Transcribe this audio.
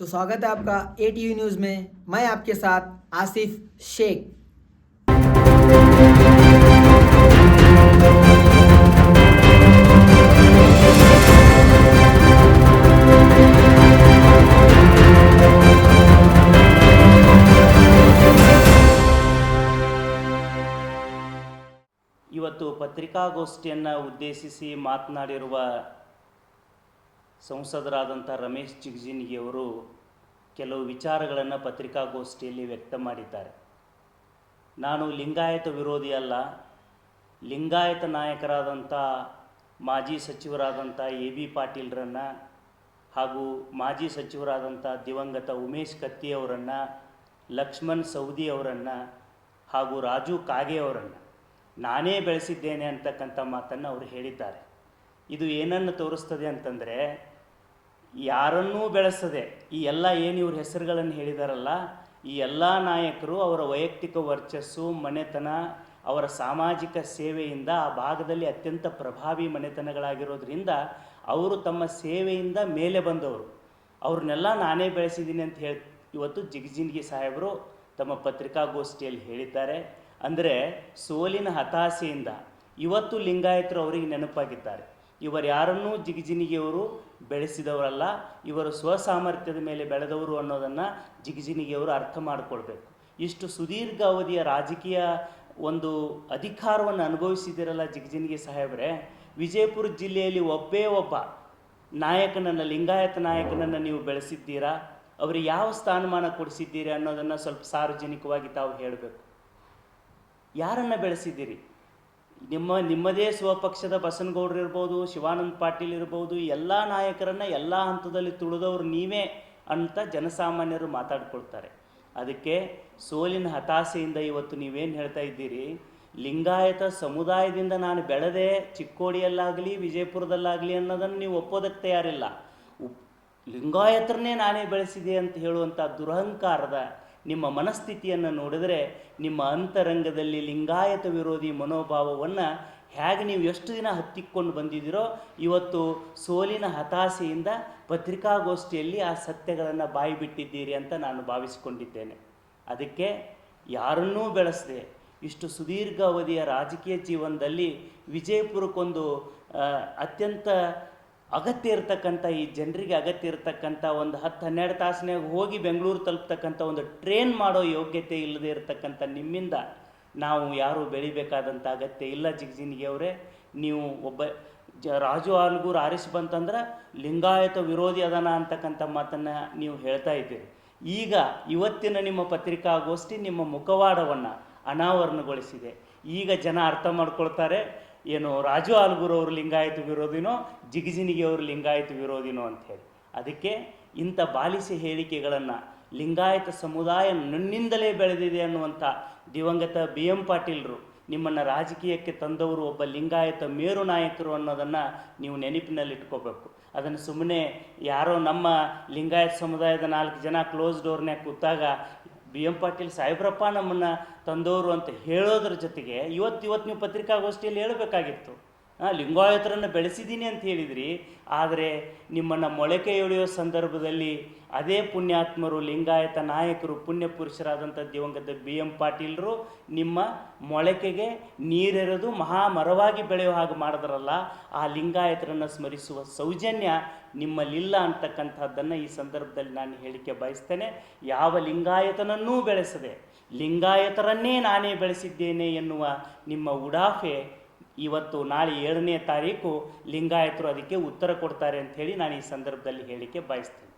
तो स्वागत है आपका ए टी न्यूज़ में मैं आपके साथ आसिफ शेख ಇವತ್ತು ಪತ್ರಿಕಾಗೋಷ್ಠಿಯನ್ನು ಉದ್ದೇಶಿಸಿ ಮಾತನಾಡಿರುವ ಸಂಸದರಾದಂಥ ರಮೇಶ್ ಜಿಗಜಿಣಗಿಯವರು ಕೆಲವು ವಿಚಾರಗಳನ್ನು ಪತ್ರಿಕಾಗೋಷ್ಠಿಯಲ್ಲಿ ವ್ಯಕ್ತ ಮಾಡಿದ್ದಾರೆ. ನಾನು ಲಿಂಗಾಯತ ವಿರೋಧಿ ಅಲ್ಲ. ಲಿಂಗಾಯತ ನಾಯಕರಾದಂಥ ಮಾಜಿ ಸಚಿವರಾದಂಥ ಎ ಬಿ ಪಾಟೀಲ್ರನ್ನು ಹಾಗೂ ಮಾಜಿ ಸಚಿವರಾದಂಥ ದಿವಂಗತ ಉಮೇಶ್ ಕತ್ತಿ ಅವರನ್ನು, ಲಕ್ಷ್ಮಣ್ ಸೌದಿ ಅವರನ್ನು ಹಾಗೂ ರಾಜು ಕಾಗೆ ಅವರನ್ನು ನಾನೇ ಬೆಳೆಸಿದ್ದೇನೆ ಅಂತಕ್ಕಂಥ ಮಾತನ್ನು ಅವರು ಹೇಳಿದ್ದಾರೆ. ಇದು ಏನನ್ನು ತೋರಿಸ್ತದೆ ಅಂತಂದರೆ ಯಾರನ್ನೂ ಬೆಳೆಸದೆ ಈ ಎಲ್ಲ ಏನು ಇವ್ರ ಹೆಸರುಗಳನ್ನು ಹೇಳಿದಾರಲ್ಲ, ಈ ಎಲ್ಲ ನಾಯಕರು ಅವರ ವೈಯಕ್ತಿಕ ವರ್ಚಸ್ಸು, ಮನೆತನ, ಅವರ ಸಾಮಾಜಿಕ ಸೇವೆಯಿಂದ ಆ ಭಾಗದಲ್ಲಿ ಅತ್ಯಂತ ಪ್ರಭಾವಿ ಮನೆತನಗಳಾಗಿರೋದ್ರಿಂದ ಅವರು ತಮ್ಮ ಸೇವೆಯಿಂದ ಮೇಲೆ ಬಂದವರು. ಅವ್ರನ್ನೆಲ್ಲ ನಾನೇ ಬೆಳೆಸಿದ್ದೀನಿ ಅಂತ ಹೇಳಿ ಇವತ್ತು ಜಿಗಜಿನ್ಗಿ ಸಾಹೇಬರು ತಮ್ಮ ಪತ್ರಿಕಾಗೋಷ್ಠಿಯಲ್ಲಿ ಹೇಳಿದ್ದಾರೆ. ಅಂದರೆ ಸೋಲಿನ ಹತಾಶೆಯಿಂದ ಇವತ್ತು ಲಿಂಗಾಯತರು ಅವರಿಗೆ ನೆನಪಾಗಿದ್ದಾರೆ. ಇವರು ಯಾರನ್ನೂ ಜಿಗಜಿನಿಗೆಯವರು ಬೆಳೆಸಿದವರಲ್ಲ, ಇವರು ಸ್ವಸಾಮರ್ಥ್ಯದ ಮೇಲೆ ಬೆಳೆದವರು ಅನ್ನೋದನ್ನು ಜಿಗಜಿನಿಗೆಯವರು ಅರ್ಥ ಮಾಡಿಕೊಳ್ಬೇಕು. ಇಷ್ಟು ಸುದೀರ್ಘ ಅವಧಿಯ ರಾಜಕೀಯ ಒಂದು ಅಧಿಕಾರವನ್ನು ಅನುಭವಿಸಿದಿರಲ್ಲ ಜಿಗಜಿನಿಗೆ ಸಾಹೇಬ್ರೆ. ವಿಜಯಪುರ ಜಿಲ್ಲೆಯಲ್ಲಿ ಒಬ್ಬೇ ಒಬ್ಬ ನಾಯಕನನ್ನು, ಲಿಂಗಾಯತ ನಾಯಕನನ್ನು ನೀವು ಬೆಳೆಸಿದ್ದೀರಾ? ಅವರಿಗೆ ಯಾವ ಸ್ಥಾನಮಾನ ಕೊಡಿಸಿದ್ದೀರಿ ಅನ್ನೋದನ್ನು ಸ್ವಲ್ಪ ಸಾರ್ವಜನಿಕವಾಗಿ ತಾವು ಹೇಳಬೇಕು. ಯಾರನ್ನು ಬೆಳೆಸಿದ್ದೀರಿ? ನಿಮ್ಮ ನಿಮ್ಮದೇ ಸ್ವಪಕ್ಷದ ಬಸನಗೌಡರು ಇರ್ಬೋದು, ಶಿವಾನಂದ ಪಾಟೀಲ್ ಇರ್ಬೋದು ಎಲ್ಲ ನಾಯಕರನ್ನು ಎಲ್ಲ ಹಂತದಲ್ಲಿ ತುಳಿದವರು ನೀವೇ ಅಂತ ಜನಸಾಮಾನ್ಯರು ಮಾತಾಡ್ಕೊಳ್ತಾರೆ. ಅದಕ್ಕೆ ಸೋಲಿನ ಹತಾಸೆಯಿಂದ ಇವತ್ತು ನೀವೇನು ಹೇಳ್ತಾ ಇದ್ದೀರಿ? ಲಿಂಗಾಯತ ಸಮುದಾಯದಿಂದ ನಾನು ಬೆಳೆದೆ ಚಿಕ್ಕೋಡಿಯಲ್ಲಾಗಲಿ, ವಿಜಯಪುರದಲ್ಲಾಗಲಿ ಅನ್ನೋದನ್ನು ನೀವು ಒಪ್ಪೋದಕ್ಕೆ ತಯಾರಿಲ್ಲ. ಉಪ್, ಲಿಂಗಾಯತರನ್ನೇ ನಾನೇ ಬೆಳೆಸಿದೆ ಅಂತ ಹೇಳುವಂಥ ದುರಹಂಕಾರದ ನಿಮ್ಮ ಮನಸ್ಥಿತಿಯನ್ನು ನೋಡಿದರೆ ನಿಮ್ಮ ಅಂತರಂಗದಲ್ಲಿ ಲಿಂಗಾಯತ ವಿರೋಧಿ ಮನೋಭಾವವನ್ನು ಹೇಗೆ ನೀವು ಎಷ್ಟು ದಿನ ಹತ್ತಿಕ್ಕೊಂಡು ಬಂದಿದ್ದೀರೋ ಇವತ್ತು ಸೋಲಿನ ಹತಾಶೆಯಿಂದ ಪತ್ರಿಕಾಗೋಷ್ಠಿಯಲ್ಲಿ ಆ ಸತ್ಯಗಳನ್ನು ಬಾಯಿ ಬಿಟ್ಟಿದ್ದೀರಿ ಅಂತ ನಾನು ಭಾವಿಸಿಕೊಂಡಿದ್ದೇನೆ. ಅದಕ್ಕೆ ಯಾರನ್ನೂ ಬೆಳೆಸದೆ ಇಷ್ಟು ಸುದೀರ್ಘ ಅವಧಿಯ ರಾಜಕೀಯ ಜೀವನದಲ್ಲಿ ವಿಜಯಪುರಕ್ಕೊಂದು ಅತ್ಯಂತ ಅಗತ್ಯ ಇರತಕ್ಕಂಥ ಈ ಜನರಿಗೆ ಅಗತ್ಯ ಇರತಕ್ಕಂಥ ಒಂದು ಹತ್ತು ಹನ್ನೆರಡು ತಾಸಿನಾಗ ಹೋಗಿ ಬೆಂಗಳೂರು ತಲುಪ್ತಕ್ಕಂಥ ಒಂದು ಟ್ರೈನ್ ಮಾಡೋ ಯೋಗ್ಯತೆ ಇಲ್ಲದೆ ಇರತಕ್ಕಂಥ ನಿಮ್ಮಿಂದ ನಾವು ಯಾರೂ ಬೆಳಿಬೇಕಾದಂಥ ಅಗತ್ಯ ಇಲ್ಲ ಜಿಗ್ಜಿನಿಗೆ ಅವರೇ. ನೀವು ಒಬ್ಬ ಜ ರಾಜು ಆಲ್ಗೂರು ಆರಿಸಿ ಬಂತಂದ್ರೆ ಲಿಂಗಾಯತ ವಿರೋಧಿ ಅದನ ಅಂತಕ್ಕಂಥ ಮಾತನ್ನು ನೀವು ಹೇಳ್ತಾ ಇದ್ದೀರಿ. ಈಗ ಇವತ್ತಿನ ನಿಮ್ಮ ಪತ್ರಿಕಾಗೋಷ್ಠಿ ನಿಮ್ಮ ಮುಖವಾಡವನ್ನು ಅನಾವರಣಗೊಳಿಸಿದೆ. ಈಗ ಜನ ಅರ್ಥ ಮಾಡ್ಕೊಳ್ತಾರೆ. ಏನು ರಾಜು ಆಲ್ಗೂರ್ ಅವರು ಲಿಂಗಾಯತ ವಿರೋಧಿನೋ, ಜಿಗಿಜಿನಿಗೆ ಅವರು ಲಿಂಗಾಯತ ವಿರೋಧಿನೋ ಅಂಥೇಳಿ. ಅದಕ್ಕೆ ಇಂಥ ಬಾಲಿಸಿ ಹೇಳಿಕೆಗಳನ್ನು ಲಿಂಗಾಯತ ಸಮುದಾಯ ನನ್ನಿಂದಲೇ ಬೆಳೆದಿದೆ ಅನ್ನುವಂಥ ದಿವಂಗತ ಬಿ ಎಂ ಪಾಟೀಲ್ರು ನಿಮ್ಮನ್ನು ರಾಜಕೀಯಕ್ಕೆ ತಂದವರು ಒಬ್ಬ ಲಿಂಗಾಯತ ಮೇರು ನಾಯಕರು ಅನ್ನೋದನ್ನು ನೀವು ನೆನಪಿನಲ್ಲಿಟ್ಕೋಬೇಕು. ಅದನ್ನು ಸುಮ್ಮನೆ ಯಾರೋ ನಮ್ಮ ಲಿಂಗಾಯತ ಸಮುದಾಯದ ನಾಲ್ಕು ಜನ ಕ್ಲೋಸ್ ಡೋರ್ನ್ಯಾಗ ಕೂತಾಗ ಬಿ ಎಂ ಪಾಟೀಲ್ ಸಾಹೇಬ್ರಪ್ಪ ನಮ್ಮನ್ನು ತಂದವರು ಅಂತ ಹೇಳೋದ್ರ ಜೊತೆಗೆ ಇವತ್ತು ಇವತ್ತು ನೀವು ಪತ್ರಿಕಾಗೋಷ್ಠಿಯಲ್ಲಿ ಹೇಳಬೇಕಾಗಿತ್ತು. ಲಿಂಗಾಯತರನ್ನು ಬೆಳೆಸಿದ್ದೀನಿ ಅಂತ ಹೇಳಿದ್ರಿ. ಆದರೆ ನಿಮ್ಮನ್ನು ಮೊಳಕೆ ಎಳೆಯೋ ಸಂದರ್ಭದಲ್ಲಿ ಅದೇ ಪುಣ್ಯಾತ್ಮರು, ಲಿಂಗಾಯತ ನಾಯಕರು, ಪುಣ್ಯ ಪುರುಷರಾದಂಥ ದಿವಂಗತ ಬಿ ಎಂ ಪಾಟೀಲರು ನಿಮ್ಮ ಮೊಳಕೆಗೆ ನೀರೆರೆದು ಮಹಾ ಮರವಾಗಿ ಬೆಳೆಯೋ ಹಾಗೆ ಮಾಡಿದ್ರಲ್ಲ, ಆ ಲಿಂಗಾಯತರನ್ನು ಸ್ಮರಿಸುವ ಸೌಜನ್ಯ ನಿಮ್ಮಲ್ಲಿಲ್ಲ ಅಂತಕ್ಕಂಥದ್ದನ್ನು ಈ ಸಂದರ್ಭದಲ್ಲಿ ನಾನು ಹೇಳಿಕೆ ಬಯಸ್ತೇನೆ. ಯಾವ ಲಿಂಗಾಯತನನ್ನೂ ಬೆಳೆಸದೆ, ಲಿಂಗಾಯತರನ್ನೇ ನಾನೇ ಬೆಳೆಸಿದ್ದೇನೆ ಎನ್ನುವ ನಿಮ್ಮ ಉಡಾಫೆ ಇವತ್ತು ನಾಳೆ ಏಳನೇ ತಾರೀಕು ಲಿಂಗಾಯತರು ಅದಕ್ಕೆ ಉತ್ತರ ಕೊಡ್ತಾರೆ ಅಂಥೇಳಿ ನಾನು ಈ ಸಂದರ್ಭದಲ್ಲಿ ಹೇಳಿಕೆ ಬಯಸ್ತೇನೆ.